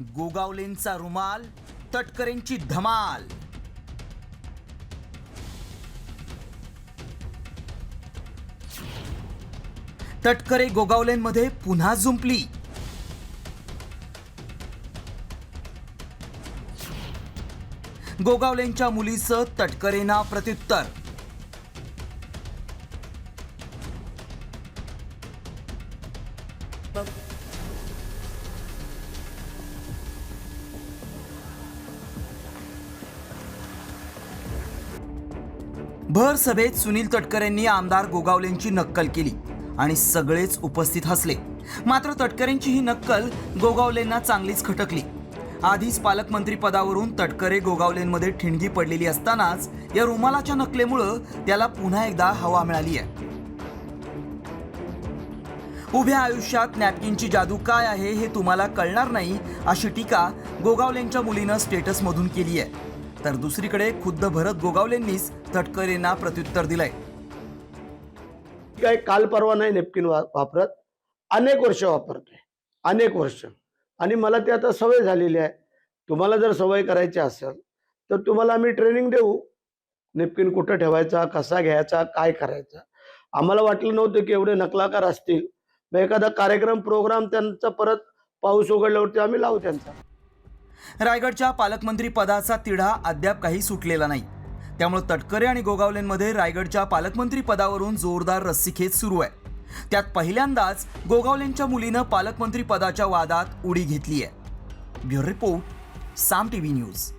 गोगावलेंचा रुमाल तटकरेंची धमाल. तटकरे गोगावलेंमध्ये पुन्हा जुंपली गोगावलेंच्या मुलीचं तटकरेंना प्रत्युत्तर. भर सभेत सुनील तटकरेंनी आमदार गोगावलेंची नक्कल केली आणि सगळेच उपस्थित हसले. मात्र तटकरेंची ही नक्कल गोगावलेंना चांगलीच खटकली. आधीच पालकमंत्री पदावरून तटकरे गोगावलेंमध्ये ठिणगी पडलेली असतानाच या रुमालाच्या नकलेमुळं त्याला पुन्हा एकदा हवा मिळाली आहे. उभ्या आयुष्यात नॅपकिनची जादू काय आहे हे तुम्हाला कळणार नाही अशी टीका गोगावलेंच्या मुलीनं स्टेटसमधून केली आहे. तर दुसरीकडे खुद्द भरत गोगावलेंनीच तटकरेंना प्रत्युत्तर दिलंय. काय काल परवा नाही नेपकिन वा- वापरत. अनेक वर्ष वापरतोय. अनेक वर्ष. आणि मला ते आता सवय झालेली आहे. तुम्हाला जर सवय करायची असेल तर तुम्हाला आम्ही ट्रेनिंग देऊ. नेपकिन कुठं ठेवायचा कसा घ्यायचा काय करायचा? आम्हाला वाटलं नव्हतं की एवढे नकलाकार असतील. मग एखादा कार्यक्रम प्रोग्राम त्यांचा परत पाऊस उघडल्यावरती आम्ही लावू त्यांचा. रायगडच्या पालकमंत्री पदाचा तिढा अद्याप काही सुटलेला नाही. त्यामुळे तटकरे आणि गोगावलेंमध्ये रायगडच्या पालकमंत्री पदावरून जोरदार रस्सीखेच सुरू आहे. त्यात पहिल्यांदाच गोगावलेंच्या मुलीनं पालकमंत्री पदाच्या वादात उडी घेतली आहे bureau report Saam TV news.